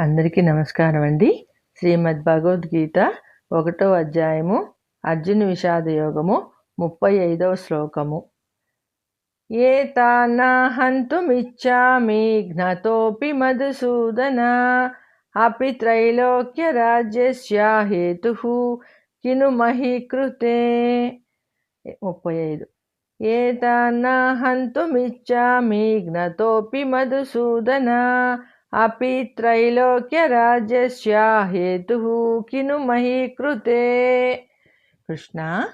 అందరికీ నమస్కారం అండి. శ్రీమద్ భగవద్గీత ఒకటో అధ్యాయము అర్జున విషాద యోగము ముప్పై ఐదవ శ్లోకము. ఏతానాహంతుమిచ్చామి ఘ్నతోపి మధుసూదన అపి త్రైలోక్య రాజ్యస్య హేతు కిను మహీకృతే ముప్పై ఐదు. ఏతాన్నాహంతుమిచ్చామి ఘ్నతోపి మధుసూదన అపి త్రైలోక్య రాజ్యస్య హేతు కిను కృష్ణ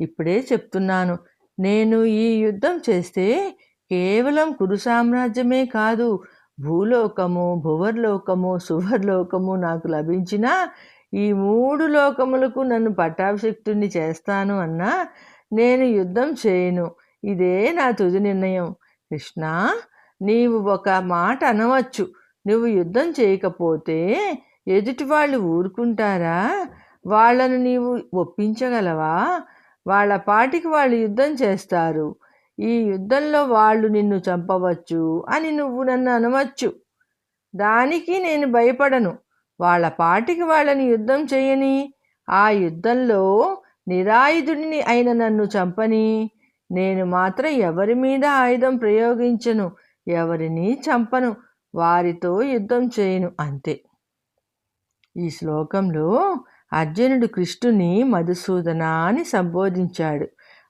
ఇప్పుడే చెప్తున్నాను. నేను ఈ యుద్ధం చేస్తే కేవలం కురు సామ్రాజ్యమే కాదు భూలోకము భువర్లోకము సువర్లోకము నాకు లభించిన ఈ మూడు లోకములకు నన్ను పట్టాభిషక్తుణ్ణి చేస్తాను అన్నా నేను యుద్ధం చేయను. ఇదే నా తుది నిర్ణయం. కృష్ణ నీవు ఒక మాట అనవచ్చు. నువ్వు యుద్ధం చేయకపోతే ఎదుటి వాళ్ళు ఊరుకుంటారా? వాళ్ళను నీవు ఒప్పించగలవా? వాళ్ళ పాటికి వాళ్ళు యుద్ధం చేస్తారు. ఈ యుద్ధంలో వాళ్ళు నిన్ను చంపవచ్చు అని నువ్వు నన్ను అనవచ్చు. దానికి నేను భయపడను. వాళ్ళ పాటికి వాళ్ళని యుద్ధం చేయని. ఆ యుద్ధంలో నిరాయుధుడిని అయిన నన్ను చంపని. నేను మాత్రం ఎవరి మీద ఆయుధం ప్రయోగించను. ఎవరిని చంపను. వారితో యుద్ధం చేయను అంతే. ఈ శ్లోకంలో అర్జునుడు కృష్ణుని మధుసూదన అని సంబోధించాడు.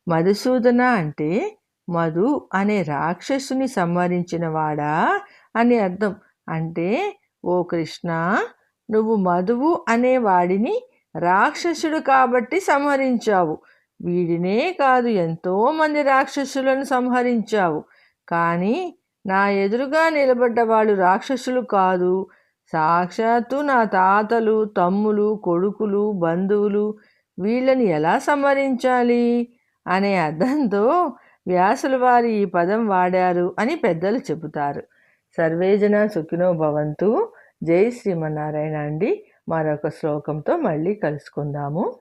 మధుసూదన అంటే మధు అనే రాక్షసుని సంహరించిన వాడా అని అర్థం. అంటే ఓ కృష్ణ నువ్వు మధువు అనే వాడిని రాక్షసుడు కాబట్టి సంహరించావు. వీడినే కాదు ఎంతోమంది రాక్షసులను సంహరించావు. కానీ నా ఎదురుగా నిలబడ్డ వాళ్ళు రాక్షసులు కాదు. సాక్షాత్తు నా తాతలు తమ్ములు కొడుకులు బంధువులు వీళ్ళని ఎలా సంహరించాలి? అనే అర్థంతో వ్యాసుల వారి ఈ పదం వాడారు అని పెద్దలు చెబుతారు. సర్వేజన సుఖినో భవంతు. జై శ్రీమన్నారాయణ అండి. మరొక శ్లోకంతో మళ్ళీ కలుసుకుందాము.